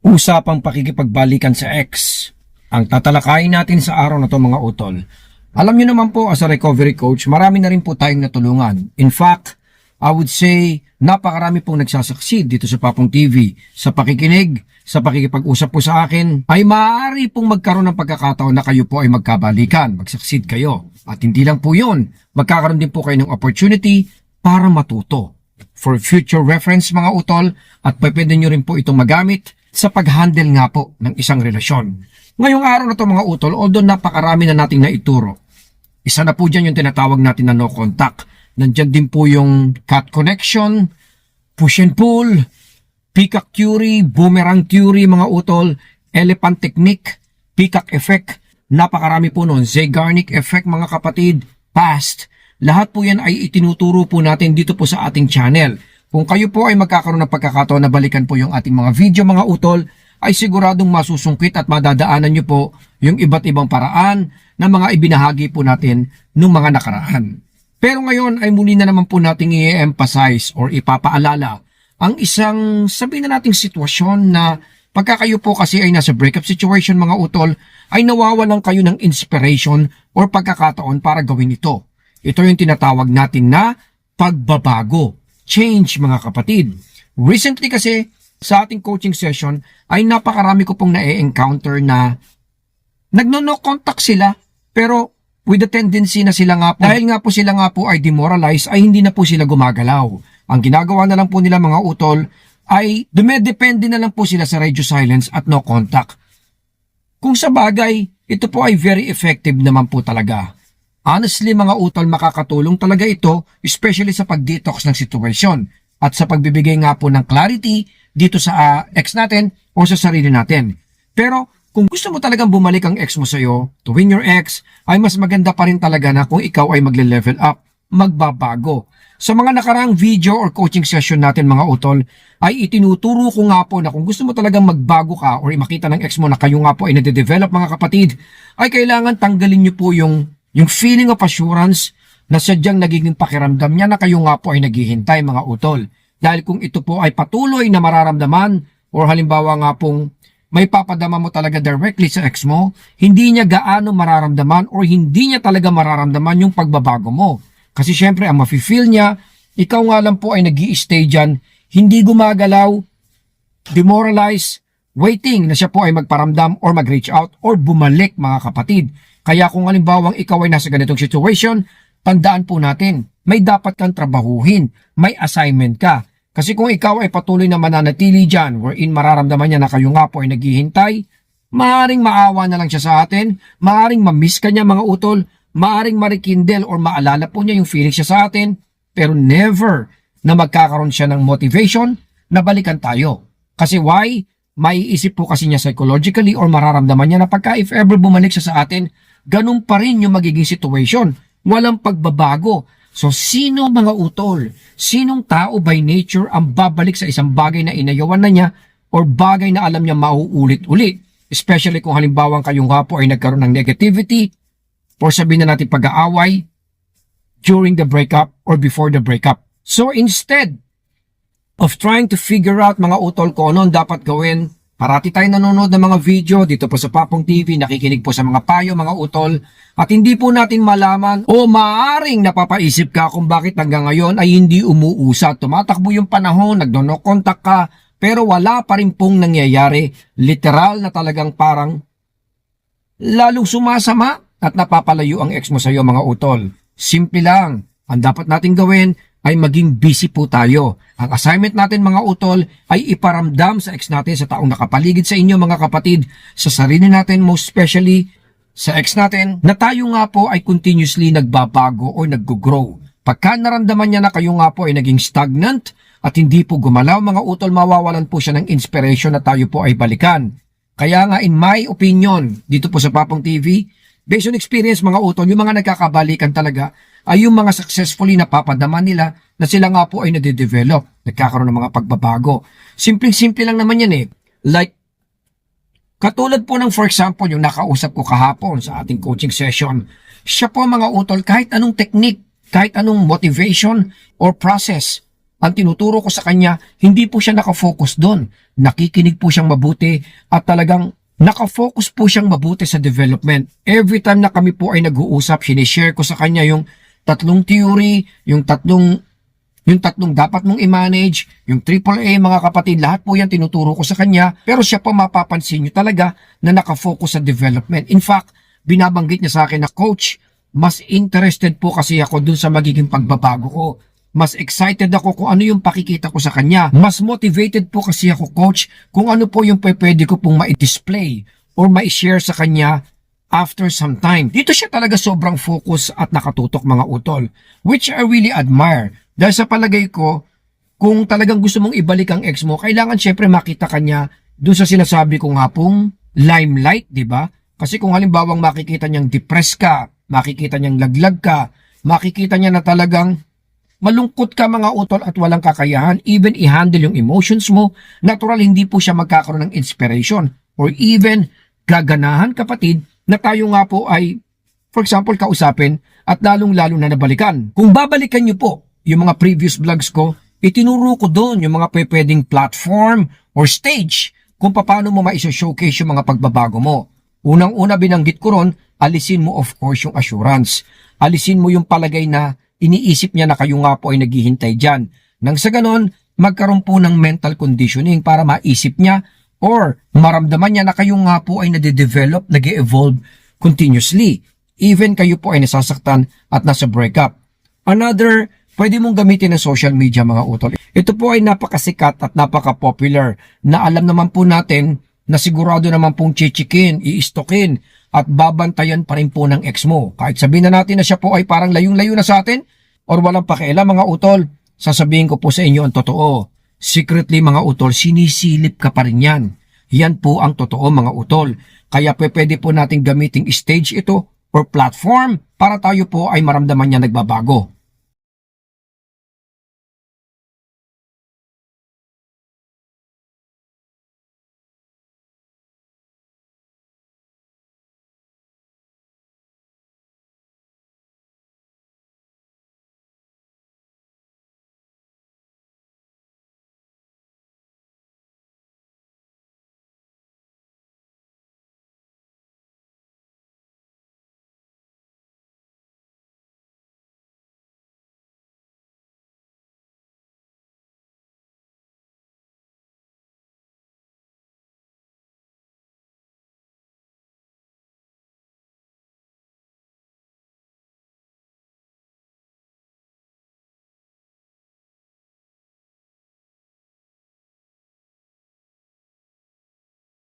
Usapang pakikipagbalikan sa ex. Ang tatalakayin natin sa araw na to mga utol. Alam niyo naman po as a recovery coach, marami na rin po tayong natulungan. In fact, I would say napakarami pong nagsasucceed dito sa Papong TV. Sa pakikinig, sa pakikipag-usap po sa akin, ay maaari pong magkaroon ng pagkakataon na kayo po ay magkabalikan, mag-succeed kayo. At hindi lang po yun, magkakaroon din po kayo ng opportunity para matuto. For future reference mga utol, at pwede nyo rin po itong magamit sa pag-handle nga po ng isang relasyon. Ngayong araw na to mga utol, although napakarami na nating naituro, isa na po dyan yung tinatawag natin na no contact. Nandyan din po yung cut connection, push and pull, peacock theory, boomerang theory mga utol, elephant technique, peacock effect, napakarami po nun, Zeigarnik effect mga kapatid, past, lahat po yan ay itinuturo po natin dito po sa ating channel. Kung kayo po ay magkakaroon ng pagkakataon na balikan po yung ating mga video mga utol, ay siguradong masusungkit at madadaanan nyo po yung iba't ibang paraan na mga ibinahagi po natin nung mga nakaraan. Pero ngayon ay muli na naman po nating i-emphasize or ipapaalala ang isang sabihin na nating sitwasyon na pagka kayo po kasi ay nasa breakup situation mga utol, ay nawawalan kayo ng inspiration or pagkakataon para gawin ito. Ito yung tinatawag natin na pagbabago, change mga kapatid. Recently kasi sa ating coaching session ay napakarami ko pong na-encounter na nagno-no contact sila pero with the tendency na sila nga po, dahil nga po sila nga po ay demoralized ay hindi na po sila gumagalaw. Ang ginagawa na lang po nila mga utol ay dumedepende na lang po sila sa radio silence at no contact. Kung sa bagay, ito po ay very effective naman po talaga. Honestly mga utol, makakatulong talaga ito, especially sa pag-detox ng situation at sa pagbibigay nga po ng clarity dito sa ah, ex natin o sa sarili natin. Pero kung gusto mo talagang bumalik ang ex mo sa'yo, to win your ex, ay mas maganda pa rin talaga na kung ikaw ay magle-level up, magbabago. Sa mga nakaraang video or coaching session natin mga utol, ay itinuturo ko nga po na kung gusto mo talagang magbago ka or makita ng ex mo na kayo nga po ay nade-develop mga kapatid, ay kailangan tanggalin nyo po yung, yung feeling of assurance na sadyang nagiging pakiramdam niya na kayo nga po ay naghihintay mga utol. Dahil kung ito po ay patuloy na mararamdaman or halimbawa nga pong may papadama mo talaga directly sa ex mo, hindi niya gaano mararamdaman or hindi niya talaga mararamdaman yung pagbabago mo. Kasi syempre, ang mafe-feel niya, ikaw nga lang po ay nag stay dyan, hindi gumagalaw, demoralized, waiting na siya po ay magparamdam or mag-reach out or bumalik mga kapatid. Kaya kung halimbawang ikaw ay nasa ganitong situation, tandaan po natin, may dapat kang trabahuhin, may assignment ka. Kasi kung ikaw ay patuloy na mananatili dyan, wherein mararamdaman niya na kayo nga po ay naghihintay, maaring maawa na lang siya sa atin, maaring mamiss ka niya mga utol, maaring marikindle or maalala po niya yung feeling siya sa atin, pero never na magkakaroon siya ng motivation na balikan tayo. Kasi why? May isip po kasi niya psychologically or mararamdaman niya na pagka if ever bumalik siya sa atin, ganun pa rin yung magiging situation. Walang pagbabago. So, sino mga utol? Sinong tao by nature ang babalik sa isang bagay na inayawan na niya or bagay na alam niya mauulit-uli? Especially kung halimbawa kayong nga po ay nagkaroon ng negativity or sabihin na natin pag-aaway during the breakup or before the breakup. So, instead of trying to figure out mga utol ko ano ang dapat gawin, Parati tayo nanonood ng mga video dito po sa Papong TV, nakikinig po sa mga payo, mga utol, at hindi po natin malaman o maaring napapaisip ka kung bakit hanggang ngayon ay hindi umuusat. Tumatakbo yung panahon, nagdono contact ka, pero wala pa rin pong nangyayari. Literal na talagang parang lalong sumasama at napapalayo ang ex mo sa iyo mga utol. Simple lang. Ang dapat natin gawin ay maging busy po tayo. Ang assignment natin mga utol ay iparamdam sa ex natin sa taong nakapaligid sa inyo mga kapatid, sa sarili natin most especially sa ex natin na tayo nga po ay continuously nagbabago o naggo-grow. Pagka naramdaman niya na kayo nga po ay naging stagnant at hindi po gumalaw mga utol mawawalan po siya ng inspiration na tayo po ay balikan. Kaya nga in my opinion dito po sa Papong TV, based on experience mga utol, yung mga nagkakabalikan talaga ay yung mga successfully napapadama nila na sila nga po ay nade-develop, nagkakaroon ng mga pagbabago. Simpleng-simple lang naman yan eh. Like, katulad po ng for example, yung nakausap ko kahapon sa ating coaching session, siya po mga utol, kahit anong technique, kahit anong motivation or process ang tinuturo ko sa kanya, hindi po siya nakafocus doon. Nakikinig po siyang mabuti at talagang nakafocus po siyang mabuti sa development. Every time na kami po ay nag-uusap, sinishare ko sa kanya yung tatlong theory, yung tatlong yung tatlong dapat mong i-manage, yung AAA mga kapatid, lahat po yan tinuturo ko sa kanya. Pero siya pa mapapansin nyo talaga na nakafocus sa development. In fact, binabanggit niya sa akin na, Coach, mas interested po kasi ako dun sa magiging pagbabago ko. Mas excited ako kung ano yung pakikita ko sa kanya. Mas motivated po kasi ako, Coach, kung ano po yung pwede ko pong ma-display or ma-share sa kanya after some time. Dito siya talaga sobrang focus at nakatutok mga utol, which I really admire. Dahil sa palagay ko, kung talagang gusto mong ibalik ang ex mo, kailangan syempre makita kanya dun sa sinasabi ko nga pong limelight, di ba? Kasi kung halimbawang makikita niyang depressed ka, makikita niyang laglag ka, makikita niya na talagang malungkot ka mga utol at walang kakayahan, even i-handle yung emotions mo, natural hindi po siya magkakaroon ng inspiration or even gaganahan kapatid na tayo nga po ay, for example, kausapin at lalong-lalo na nabalikan. Kung babalikan niyo po yung mga previous vlogs ko, itinuro ko doon yung mga pwedeng platform or stage kung paano mo maisa-showcase yung mga pagbabago mo. Unang-una binanggit ko ron, alisin mo of course yung assurance. Alisin mo yung palagay na iniisip niya na kayo nga po ay naghihintay dyan. Nang sa ganon, magkaroon po ng mental conditioning para maisip niya or maramdaman niya na kayo nga po ay nade-develop, nag evolve continuously. Even kayo po ay nasasaktan at nasa breakup. Another, pwede mong gamitin ng social media mga utol. Ito po ay napakasikat at napaka-popular na alam naman po natin na sigurado naman pong chichikin, iistokin at babantayan pa rin po ng ex mo. Kahit sabihin na natin na siya po ay parang layong-layo na sa atin or walang pakialam mga utol, sasabihin ko po sa inyo ang totoo. Secretly mga utol, sinisilip ka pa rin yan. Yan po ang totoo mga utol. Kaya pwede po natin gamiting stage ito or platform para tayo po ay maramdaman niya nagbabago.